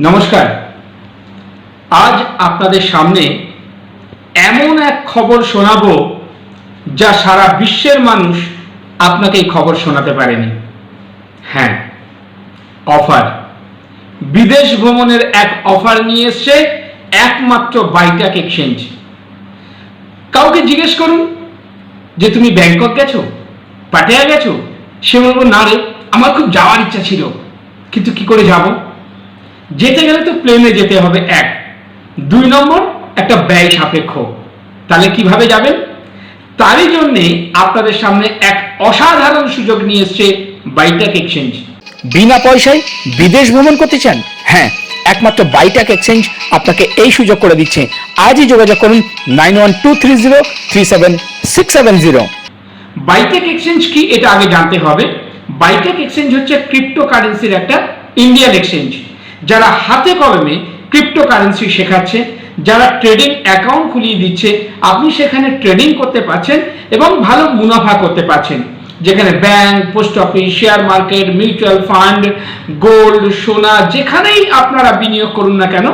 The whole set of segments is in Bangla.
নমস্কার। আজ আপনাদের সামনে এমন এক খবর শোনাবো যা সারা বিশ্বের মানুষ আপনাকে এই খবর শোনাতে পারেনি। হ্যাঁ অফার। বিদেশ ভ্রমণের এক অফার নিয়ে এসছে একমাত্র বাইটাক এক্সচেঞ্জ কাউকে জিজ্ঞেস করুন যে, তুমি ব্যাংকক গেছো? পাটিয়া গেছো? সে বলব, না রে, আমার খুব যাওয়ার ইচ্ছা ছিল। কিন্তু কি করে যাব? যেতে গেলে তো প্লেনে যেতে হবে এক। দুই নম্বর একটা ব্যয় সাপেক্ষ। তাহলে কীভাবে যাবেন? তারই জন্যে আপনাদের সামনে এক অসাধারণ সুযোগ নিয়ে এসছে বাইটাক এক্সচেঞ্জ বিনা পয়সায় বিদেশ ভ্রমণ করতে চান? হ্যাঁ একমাত্র বাইটাক এক্সচেঞ্জ আপনাকে এই সুযোগ করে দিচ্ছে। আজই যোগাযোগ করুন nine one two three zero three seven six seven zero. Bytech exchange কি? এটা আগে জানতে হবে। বাইটেক এক্সচেঞ্জ হচ্ছে ক্রিপ্টোকারেন্সির একটা ইন্ডিয়ান এক্সচেঞ্জ যারা হাতে কলমে ক্রিপ্টোকারেন্সি শেখাচ্ছে, যারা ট্রেডিং অ্যাকাউন্ট খুলিয়ে দিচ্ছে, আপনি সেখানে ট্রেডিং করতে পারছেন এবং ভালো মুনাফা করতে পারছেন। যেখানে bank post office share market mutual fund gold সোনা, যেখানেই আপনারা বিনিয়োগ করুন না কেন,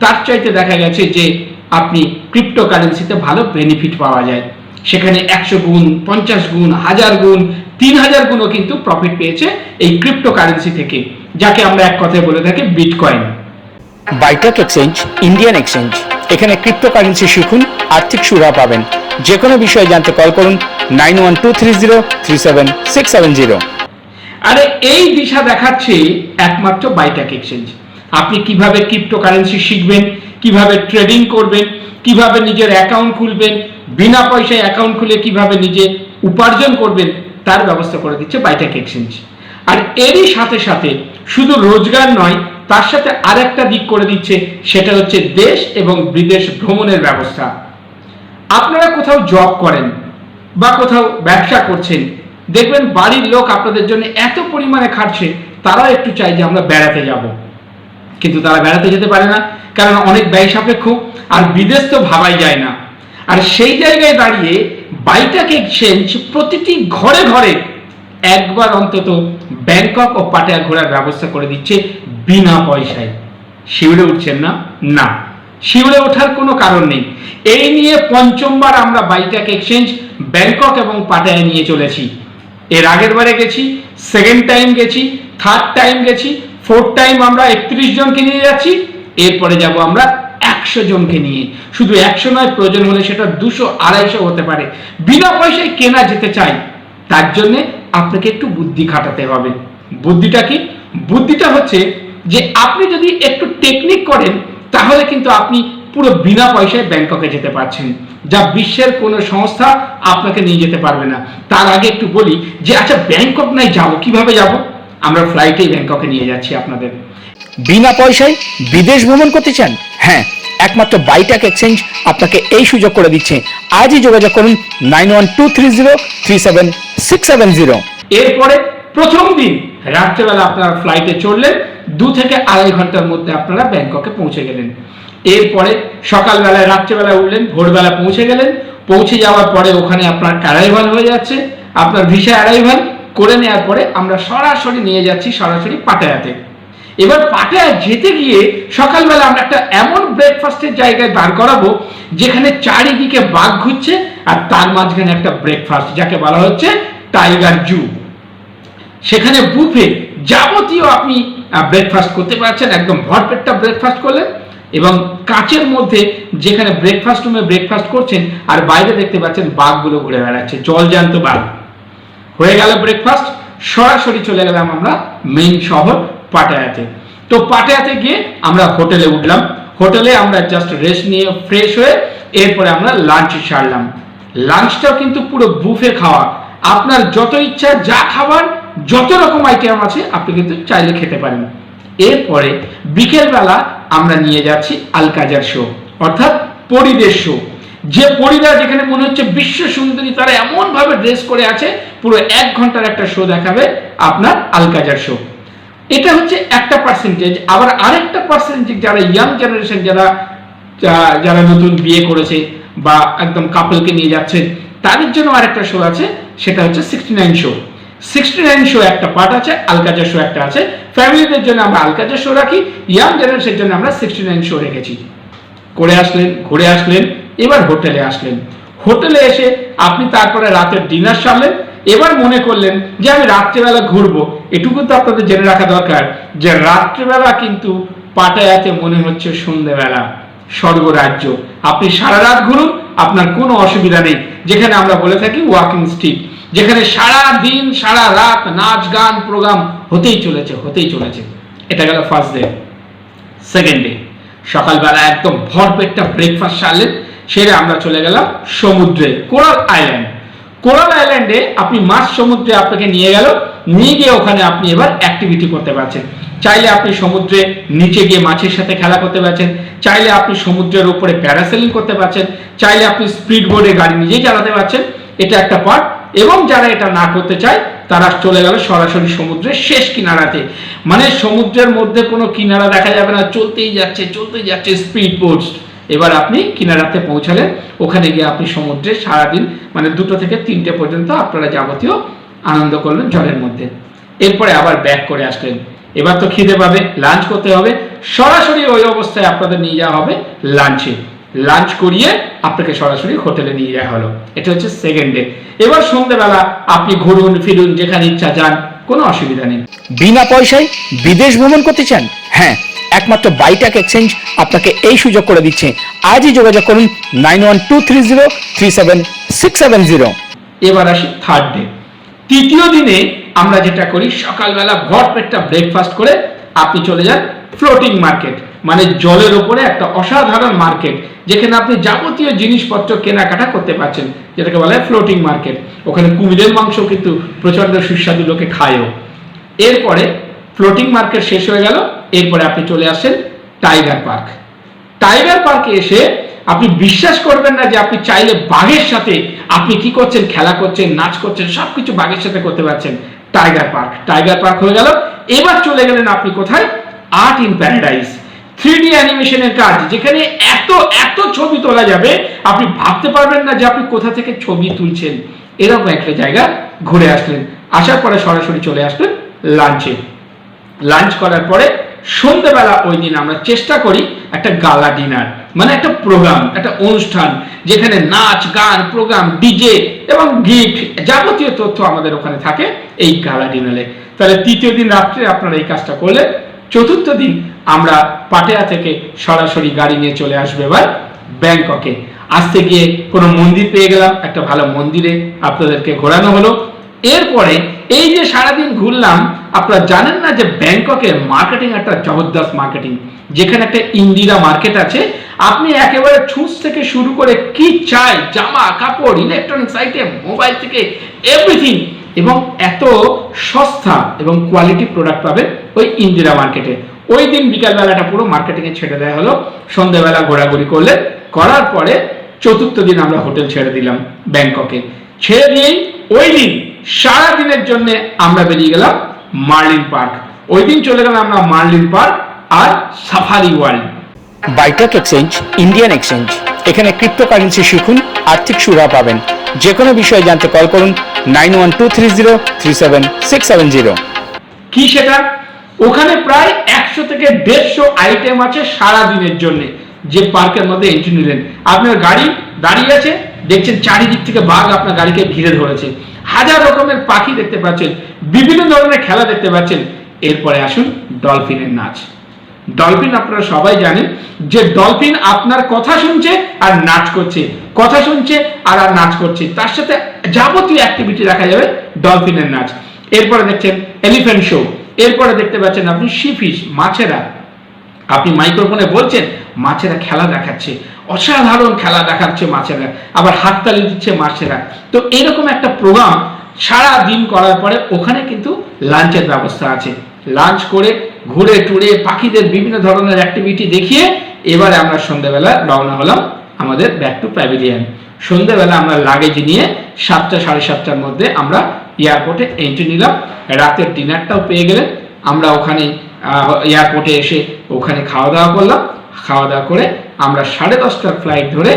তার চাইতে দেখা গেছে যে আপনি ক্রিপ্টোকারেন্সিতে ভালো বেনিফিট পাওয়া যায়। সেখানে একশো গুণ, পঞ্চাশ গুণ, হাজার গুণ, তিন হাজার গুণও কিন্তু প্রফিট পেয়েছে এই ক্রিপ্টোকারেন্সি থেকে। যাকে আমরা এক কথায় বলে থাকি bitcoin Bytech exchange Indian exchange এখানে ক্রিপ্টোকারেন্সি শিখুন আর্থিক সুবিধা পাবেন। যে কোনো বিষয়ে জানতে কল করুন nine one two three zero three seven six seven zero আরে এই দিশা দেখাচ্ছে একমাত্র বাইটাক এক্সচেঞ্জ আপনি কীভাবে ক্রিপ্টোকারেন্সি শিখবেন কীভাবে ট্রেডিং করবেন কীভাবে নিজের অ্যাকাউন্ট খুলবেন বিনা পয়সায় অ্যাকাউন্ট খুলে কীভাবে নিজে উপার্জন করবেন তার ব্যবস্থা করে দিচ্ছে বাইটাক এক্সচেঞ্জ আর এরই সাথে সাথে শুধু রোজগার নয়, তার সাথে আরেকটা দিক করে দিচ্ছে, সেটা হচ্ছে দেশ এবং বিদেশ ভ্রমণের ব্যবস্থা। আপনারা কোথাও জব করেন বা কোথাও ব্যবসা করছেন, দেখবেন বাড়ির লোক আপনাদের জন্য এত পরিমাণে খাটছে, তারাও একটু চাই যে আমরা বেড়াতে যাব। কিন্তু তারা বেড়াতে যেতে পারে না, কারণ অনেক ব্যয় সাপেক্ষ, আর বিদেশ তো ভাবাই যায় না। আর সেই জায়গায় দাঁড়িয়ে বাইটাক এক্সচেঞ্জ প্রতিটি ঘরে ঘরে একবার অন্তত ব্যাংকক ও পাটায়া ঘোরার ব্যবস্থা করে দিচ্ছে বিনা পয়সায়। শিউরে উঠছেন না? না। শিউরে ওঠার কোনো কারণ নেই। এই নিয়ে পঞ্চমবার আমরা বাইটাক এক্সচেঞ্জ ব্যাংকক এবং পাটায়া নিয়ে চলেছি। এর আগের বারে গেছি, সেকেন্ড টাইম গেছি, থার্ড টাইম গেছি, ফোর্থ টাইম আমরা একত্রিশ জনকে নিয়ে যাচ্ছি, এরপরে যাব আমরা একশো জনকে নিয়ে। শুধু একশো নয়, প্রয়োজন হলে সেটা দুশো, আড়াইশো হতে পারে। বিনা পয়সায় কেনা যেতে চাই তার জন্য আপনাকে একটু বুদ্ধি খাটাতে হবে। বুদ্ধিটা কি? বুদ্ধিটা হচ্ছে যে আপনি যদি একটু টেকনিক করেন, তাহলে কিন্তু আপনি পুরো বিনা পয়সায় ব্যাংককে যেতে পারছেন। যা বিশ্বের কোনো সংস্থা আপনাকে নিয়ে যেতে পারবে না। তার আগে একটু বলি যে আচ্ছা ব্যাংকক নাই, যাব কীভাবে যাব? আমরা ফ্লাইটেই ব্যাংককে নিয়ে যাচ্ছি আপনাদের। বিনা পয়সায় বিদেশ ভ্রমণ করতে চান? হ্যাঁ একমাত্র বাইটাক এক্সচেঞ্জ আপনাকে এই সুযোগ করে দিচ্ছে। আজই যোগাযোগ করুন nine one two three zero three seven six seven zero. এরপরে প্রথম দিন, রাত্রেবেলা আপনারা ফ্লাইটে চললেন দু থেকে আড়াই ঘণ্টার মধ্যে আপনারা ব্যাংককে পৌঁছে গেলেন। এরপরে সকালবেলায় রাত্রেবেলা উঠলেন ভোরবেলা পৌঁছে গেলেন। পৌঁছে যাওয়ার পরে ওখানে আপনার অ্যারাইভাল হয়ে যাচ্ছে। আপনার ভিসা অ্যারাইভাল করে নেওয়ার পরে আমরা সরাসরি নিয়ে যাচ্ছি, সরাসরি পাটায়াতে। এবার পাটায়া যেতে গিয়ে সকালবেলা আমরা একটা এমন ব্রেকফাস্টের জায়গায় দাঁড় করাবো, যেখানে চারিদিকে বাঘ ঘুরছে আর তার মাঝখানে একটা ব্রেকফাস্ট যাকে বলা হচ্ছে টাইগার জু সেখানে বুফে যাবতীয় আপনি ব্রেকফাস্ট করতে পারছেন, একদম ভরপেটটা ব্রেকফাস্ট করলেন এবং কাচের মধ্যে যেখানে ব্রেকফাস্ট রুমে ব্রেকফাস্ট করছেন আর বাইরে দেখতে পাচ্ছেন বাঘগুলো ঘুরে বেড়াচ্ছে জলজান্ত বাঘ। হয়ে গেল ব্রেকফাস্ট সরাসরি চলে গেলাম আমরা মেইন শহর পাটায়াতে। তো পাটায়াতে গিয়ে আমরা হোটেলে উঠলাম। হোটেলে আমরা জাস্ট রেস্ট নিয়ে ফ্রেশ হয়ে এরপরে আমরা লাঞ্চ সারলাম। লাঞ্চটাও কিন্তু পুরো বুফে খাওয়া। আপনার যত ইচ্ছা যা খাবার, যত রকম আইটেম আছে, আপনি কিন্তু চাইলে খেতে পারেন। এরপরে বিকেলবেলা আমরা নিয়ে যাচ্ছি আলকাজার শো অর্থাৎ পরিবেশ শো যে পরিবার যেখানে মনে হচ্ছে বিশ্ব সুন্দরী, তারা এমন ভাবে ড্রেস করে আছে, পুরো এক ঘণ্টার একটা শো দেখাবে আপনার আলকাজার শো এটা হচ্ছে একটা পার্সেন্টেজ আবার আরেকটা পার্সেন্টেজ যারা ইয়াং জেনারেশন যারা যারা নতুন বিয়ে করেছে বা একদম কাপলকে নিয়ে যাচ্ছেন তাদের জন্য আরেকটা শো আছে, সেটা হচ্ছে sixty nine show sixty nine show একটা পার্ট আছে আলকাজা শো একটা আছে। ফ্যামিলিদের জন্য আমরা আলকাজা শো রাখি ইয়াং জেনারেশনের জন্য আমরা সিক্সটি নাইন শো রেখেছি। করে আসলেন, ঘুরে আসলেন, এবার হোটেলে আসলেন। হোটেলে এসে আপনি তারপরে রাতের ডিনার সারলেন এবার মনে করলেন যে আমি রাত্রেবেলা ঘুরবো, এটুকু তো আপনাদের জেনে রাখা দরকার যে রাত্রেবেলা কিন্তু পাটায়াতে মনে হচ্ছে সন্ধেবেলা, স্বর্গরাজ্য। আপনি সারা রাত ঘুরুন, আপনার কোনো অসুবিধা নেই। যেখানে আমরা বলে থাকি ওয়াকিং স্ট্রিট যেখানে সারা দিন, সারা রাত নাচ, গান প্রোগ্রাম হতেই চলেছে হতেই চলেছে। এটা গেল ফার্স্ট ডে সেকেন্ড ডে সকালবেলা একদম ভরপেটটা ব্রেকফাস্ট সারলেন, সেরে আমরা চলে গেলাম সমুদ্রে, কোরাল আইল্যান্ড কোরাল আইল্যান্ডে আপনি মাছ সমুদ্রে আপনাকে নিয়ে গেল, নিয়ে গিয়ে ওখানে আপনি এবার অ্যাক্টিভিটি করতে পারছেন। চাইলে আপনি সমুদ্রে নিচে গিয়ে মাছের সাথে খেলা করতে পারছেন, চাইলে আপনি সমুদ্রের উপরে প্যারাসেলিং করতে পারছেন, চাইলে আপনি স্পিড বোর্ডে গাড়ি নিজেই চালাতে পারছেন, এটা একটা পার্ট এবং যারা এটা না করতে চায়, তারা চলে গেল সরাসরি সমুদ্রের শেষ কিনারাতে। মানে সমুদ্রের মধ্যে কোনো কিনারা দেখা যাবে না, চলতেই যাচ্ছে চলতেই যাচ্ছে স্পিড বোটস এবার আপনি কিনারাতে পৌঁছালেন ওখানে গিয়ে আপনি সমুদ্রে সারাদিন মানে দুটো থেকে তিনটে পর্যন্ত আপনারা যাবতীয় আনন্দ করলেন জলের মধ্যে। এরপরে আবার ব্যাক করে আসলেন। এবার তো খিদে পাবে লাঞ্চ করতে হবে। সরাসরি ওই অবস্থায় আপনাদের নিয়ে যাওয়া হবে লাঞ্চে লাঞ্চ করিয়ে আপনাকে সরাসরি হোটেলে নিয়ে যাওয়া হলো। এটা হচ্ছে সেকেন্ড ডে এবার সন্ধ্যেবেলা আপনি ঘুরুন, ফিরুন, যেখানে ইচ্ছা যান, কোনো অসুবিধা নেই। বিনা পয়সায় বিদেশ ভ্রমণ করতে চান? হ্যাঁ একমাত্র বাইটাক এক্সচেঞ্জ আপনাকে এই সুযোগ করে দিচ্ছে। আজই যোগাযোগ করুন nine one two three zero three seven six seven zero এবার আসি থার্ড ডে তৃতীয় দিনে আমরা যেটা করি, সকালবেলা ভরপেটটা ব্রেকফাস্ট করে আপনি চলে যান ফ্লোটিং মার্কেট মানে জলের ওপরে একটা অসাধারণ মার্কেট যেখানে আপনি যাবতীয় জিনিসপত্র কেনাকাটা করতে পারছেন, যেটাকে বলা হয় ফ্লোটিং মার্কেট ওখানে কুমিরের মাংস কিন্তু প্রচণ্ড সুস্বাদু লোকে খায়ও। এরপরে ফ্লোটিং মার্কেট শেষ হয়ে গেল। এরপরে আপনি চলে আসেন টাইগার পার্ক টাইগার পার্কে এসে আপনি বিশ্বাস করবেন না যে আপনি চাইলে বাঘের সাথে আপনি কি করছেন, খেলা করছেন, নাচ করছেন, সবকিছু বাঘের সাথে করতে পারছেন টাইগার পার্ক টাইগার পার্ক হয়ে গেল। এবার চলে গেলেন আপনি কোথায়? Art in paradise three D অ্যানিমেশনের কাজ, যেখানে এত এত ছবি তোলা যাবে, আপনি ভাবতে পারবেন না যে আপনি কোথা থেকে ছবি তুলছেন। এরকম একটা জায়গা ঘুরে আসলেন। আসার পরে সরাসরি চলে আসলেন লাঞ্চে লাঞ্চ করার পরে সন্ধ্যেবেলা ওই দিন আমরা চেষ্টা করি একটা গালা ডিনার মানে একটা প্রোগ্রাম একটা অনুষ্ঠান, যেখানে নাচ, গান প্রোগ্রাম ডিজে এবং গিফট যাবতীয় তথ্য আমাদের ওখানে থাকে এই গালা ডিনারে তাহলে তৃতীয় দিন রাত্রে আপনারা এই কাজটা করলে চতুর্থ দিন আমরা পাটেয়া থেকে সরাসরি গাড়ি নিয়ে চলে আসবে এবার ব্যাংককে। আসতে গিয়ে কোনো মন্দির পেয়ে গেলাম, একটা ভালো মন্দিরে আপনাদেরকে ঘোরানো হলো। এরপরে এই যে সারাদিন ঘুরলাম, আপনারা জানেন না যে ব্যাংককে মার্কেটিং একটা জবরদস্ত মার্কেটিং যেখানে একটা ইন্দিরা মার্কেট আছে। আপনি একেবারে ছুঁচ থেকে শুরু করে কি চাই, জামা, কাপড় ইলেকট্রনিক্স আইটেম মোবাইল থেকে এভরিথিং এবং এত সস্তা এবং কোয়ালিটি প্রোডাক্ট পাবেন ওই ইন্দিরা মার্কেটে ওই দিন বিকালবেলাটা পুরো মার্কেটিংয়ে ছেড়ে দেওয়া হলো। সন্ধ্যেবেলা ঘোরাঘুরি করলে করার পরে চতুর্থ দিন আমরা হোটেল ছেড়ে দিলাম ব্যাংককে। ছেড়ে দিয়েই ওই দিন সারা দিনের জন্য আমরা বেরিয়ে গেলাম মার্লিন পার্ক। ওই দিন চলে গেলাম আমরা মার্লিন পার্ক আর safari world. বাইটাক exchange Indian exchange এখানে ক্রিপ্টোকারেন্সি শিখুন আর্থিক সুবিধা পাবেন। যে কোনো বিষয়ে জানতে কল করুন nine one two three zero three seven six seven zero কি সেটা? ওখানে প্রায় একশো থেকে দেড়শো আইটেম আছে সারা দিনের জন্য যে পার্কের মধ্যে এন্ট্রি নিলেন। আপনার গাড়ি দাঁড়িয়ে আছে? দেখছেন চারিদিক থেকে বাঘ আপনার গাড়িকে ঘিরে ধরেছে। হাজার রকমের পাখি দেখতে পাচ্ছেন, বিভিন্ন ধরনের খেলা দেখতে পাচ্ছেন। এরপরে আসুন ডলফিনের নাচ। ডলফিন আপনারা সবাই জানেন যে ডলফিন আপনার কথা শুনছে আর নাচ করছে। কথা শুনছে আর আর নাচ করছে। তার সাথে যাবতীয় অ্যাক্টিভিটি রাখা যাবে ডলফিনের নাচ। এরপরে দেখছেন এলিফ্যান্ট শো এরপরে দেখতে পাচ্ছেন আপনি শিফিশ মাছেরা আপনি মাইক্রোফোনে বলছেন, মাছেরা খেলা দেখাচ্ছে, অসাধারণ খেলা দেখাচ্ছে মাছেরা, আবার হাততালি দিচ্ছে মাছেরা। তো এরকম একটা প্রোগ্রাম সারা দিন করার পরে ওখানে কিন্তু লাঞ্চের ব্যবস্থা আছে। লাঞ্চ করে ঘুরে টুরে পাখিদের বিভিন্ন ধরনের অ্যাক্টিভিটি দেখিয়ে এবারে আমরা সন্ধ্যাবেলা রওনা হলাম আমাদের ব্যাক টু প্যাভিলিয়ন সন্ধ্যাবেলা আমরা লাগেজ নিয়ে সাতটা সাড়ে সাতটার মধ্যে আমরা এয়ারপোর্টে এন্ট্রি নিলাম। রাতের ডিনারটাও পেয়ে গেলেন। আমরা ওখানে এয়ারপোর্টে এসে ওখানে খাওয়া দাওয়া করলাম। খাওয়া দাওয়া করে আমরা সাড়ে দশটার ফ্লাইট ধরে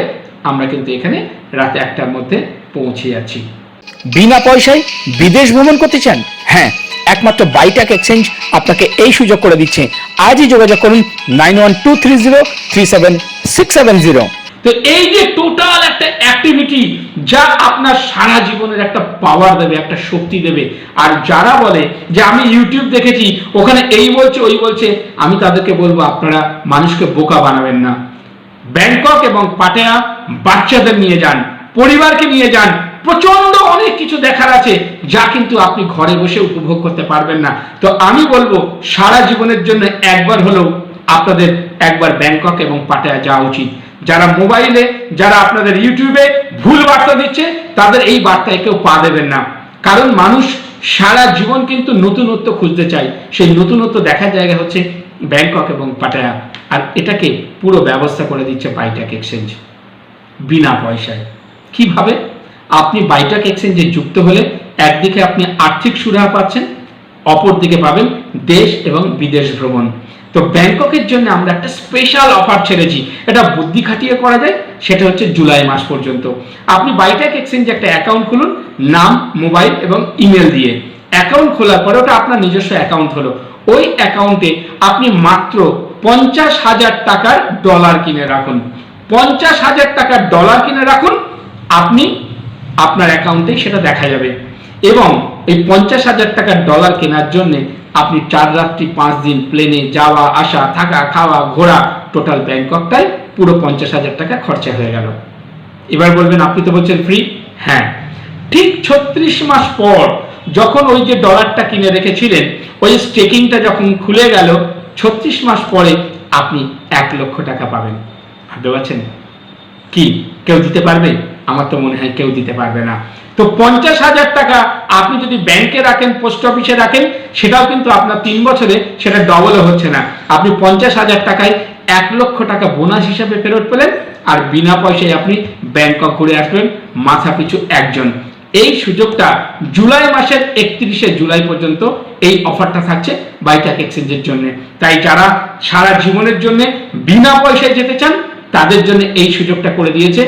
আমরা কিন্তু এখানে রাতে একটার মধ্যে পৌঁছে যাচ্ছি। বিনা পয়সায় বিদেশ ভ্রমণ করতে চান? হ্যাঁ একমাত্র বাইটাক এক্সচেঞ্জ আপনাকে এই সুযোগ করে দিচ্ছে। আজই যোগাযোগ করুন nine one two three zero three seven six seven zero. তো এই যে টোটাল একটা অ্যাক্টিভিটি যা আপনার সারা জীবনের একটা পাওয়ার দেবে, একটা শক্তি দেবে। আর যারা বলে যে, আমি ইউটিউব দেখেছি, ওখানে এই বলছে, ওই বলছে, আমি তাদেরকে বলব, আপনারা মানুষকে বোকা বানাবেন না। ব্যাংকক এবং পাটেয়া বাচ্চাদের নিয়ে যান, পরিবারকে নিয়ে যান। প্রচণ্ড অনেক কিছু দেখার আছে, যা কিন্তু আপনি ঘরে বসে উপভোগ করতে পারবেন না। তো আমি বলব, সারা জীবনের জন্য একবার হলেও আপনাদের একবার ব্যাংকক এবং পাটায়া যাওয়া উচিত। যারা মোবাইলে, যারা আপনাদের ইউটিউবে ভুল বার্তা দিচ্ছে, তাদের এই বার্তায় কেউ পা দেবেন না। কারণ মানুষ সারা জীবন কিন্তু নতুনত্ব খুঁজতে চায়। সেই নতুনত্ব দেখার জায়গা হচ্ছে ব্যাংকক এবং পাটায়া আর এটাকে পুরো ব্যবস্থা করে দিচ্ছে বাইটাক এক্সচেঞ্জ বিনা পয়সায়। কীভাবে? আপনি বাইটাক এক্সচেঞ্জে যুক্ত হলে একদিকে আপনি আর্থিক সুরাহা পাচ্ছেন, অপরদিকে পাবেন দেশ এবং বিদেশ ভ্রমণ। তো ব্যাংককের জন্য আমরা একটা স্পেশাল অফার ছেড়েছি। এটা বুদ্ধি খাটিয়ে করা যায়, সেটা হচ্ছে জুলাই মাস পর্যন্ত। আপনি বাইটাক এক্সচেঞ্জে একটা অ্যাকাউন্ট খুলুন, নাম মোবাইল এবং ইমেল দিয়ে। অ্যাকাউন্ট খোলার পরে ওটা আপনার নিজস্ব অ্যাকাউন্ট হলো। ওই অ্যাকাউন্টে আপনি মাত্র পঞ্চাশ হাজার টাকার ডলার কিনে রাখুন। পঞ্চাশ হাজার টাকার ডলার কিনে রাখুন, আপনি আপনার অ্যাকাউন্টে সেটা দেখা যাবে। এবং এই পঞ্চাশ হাজার টাকার ডলার কেনার জন্য আপনি চার রাত্রি পাঁচ দিন প্লেনে যাওয়া, আসা, থাকা, খাওয়া, ঘোরা টোটাল ব্যাংককটাই পুরো পঞ্চাশ হাজার টাকা খরচা হয়ে গেল। এবার বলবেন, আপনি তো বলছেন ফ্রি হ্যাঁ। ঠিক ছত্রিশ মাস পর যখন ওই যে ডলারটা কিনে রেখেছিলেন, ওই স্টেকিংটা যখন খুলে গেল, ছত্রিশ মাস পরে আপনি এক লক্ষ টাকা পাবেন। ভাবতে পারছেন? কি? কেউ দিতে পারবে? আমার তো মনে হয় কেউ দিতে পারবে না। তো পঞ্চাশ হাজার টাকা আপনি যদি ব্যাংকে রাখেন পোস্ট অফিসে রাখেন, সেটাও কিন্তু আপনার তিন বছরে সেটা ডবলও হচ্ছে না। আপনি পঞ্চাশ হাজার টাকায় এক লক্ষ টাকা বোনাস হিসাবে ফেরত পেলেন আর বিনা পয়সায় আপনি ব্যাংকক ঘুরে আসবেন মাথা পিছু একজন। এই সুযোগটা জুলাই মাসের একত্রিশে জুলাই পর্যন্ত এই অফারটা থাকছে বাইটাক এক্সচেঞ্জের জন্য। তাই যারা সারা জীবনের জন্য বিনা পয়সায় যেতে চান, তাদের জন্য এই সুযোগটা করে দিয়েছে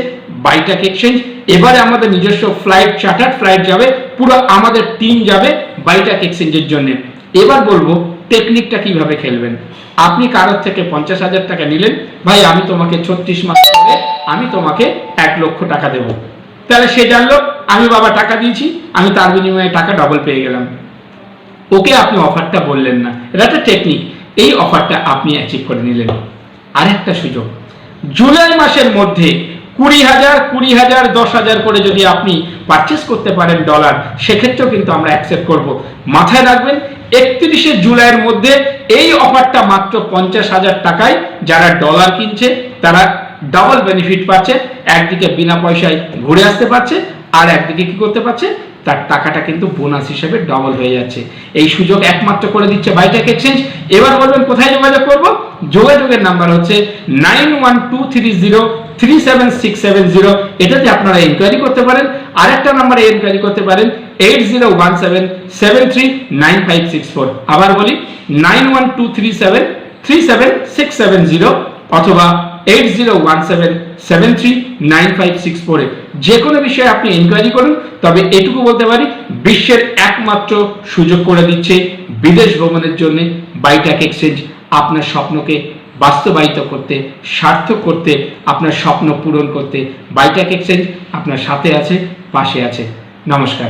বাইটাক এক্সচেঞ্জ এবারে আমাদের নিজস্ব ফ্লাইট চার্টার ফ্লাইট যাবে, পুরো আমাদের টিম যাবে বাইটাক এক্সচেঞ্জের জন্য। এবার বলব টেকনিকটা কীভাবে খেলবেন? আপনি কারোর থেকে পঞ্চাশ হাজার টাকা নিলেন, ভাই, আমি তোমাকে ছত্রিশ মাস পরে, আমি তোমাকে এক লক্ষ টাকা দেবো। তাহলে সে জানলো, আমি বাবা টাকা দিয়েছি, আমি তার বিনিময়ে টাকা ডবল পেয়ে গেলাম। ওকে আপনি অফারটা বললেন না। এটা একটা টেকনিক এই অফারটা আপনি অ্যাচিভ করে নিলেন। আরেকটা সুযোগ। জুলাই মাসের মধ্যে কুড়ি হাজার কুড়ি হাজার, দশ হাজার করে যদি আপনি পারচেস করতে পারেন ডলার সেক্ষেত্রেও কিন্তু আমরা অ্যাকসেপ্ট করব। মাথায় রাখবেন, একত্রিশে জুলাইয়ের মধ্যে এই অফারটা মাত্র পঞ্চাশ হাজার টাকায় যারা ডলার কিনছে, তারা ডাবল বেনিফিট পাচ্ছে। একদিকে বিনা পয়সায় ঘুরে আসতে পারছে, আর একদিকে কি করতে পারছে? তার টাকাটা কিন্তু বোনাস হিসেবে ডবল হয়ে যাচ্ছে। এই সুযোগ একমাত্র করে দিচ্ছে বাইটেক এক্সচেঞ্জ এবার বলবেন, কোথায় যোগাযোগ করব? যোগাযোগের নাম্বার হচ্ছে নাইন এটাতে আপনারা ইনকোয়ারি করতে পারেন। আরেকটা নাম্বারে ইনকোয়ারি করতে পারেন eight zero one seven seven three nine five six four আবার বলি nine one two three seven three seven six seven zero অথবা eight zero one seven seven three nine five six ফোরে যে কোনো বিষয়ে আপনি এনকোয়ারি করুন, তবে এটুকু বলতে পারি, বিশ্বের একমাত্র সুযোগ করে দিচ্ছে বিদেশ ভ্রমণের জন্য বাইটাক এক্সচেঞ্জ আপনার স্বপ্নকে বাস্তবায়িত করতে, সার্থক করতে, আপনার স্বপ্ন পূরণ করতে বাইটাক এক্সচেঞ্জ আপনার সাথে আছে, পাশে আছে। নমস্কার।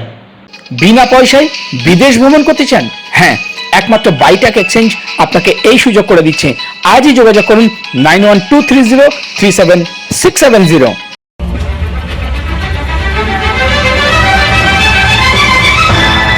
বিনা পয়সায় বিদেশ ভ্রমণ করতে চান? হ্যাঁ একমাত্র বাইটাক এক্সচেঞ্জ আপনাকে এই সুযোগ করে দিচ্ছে। আজই যোগাযোগ করুন nine one two three zero three seven six seven zero.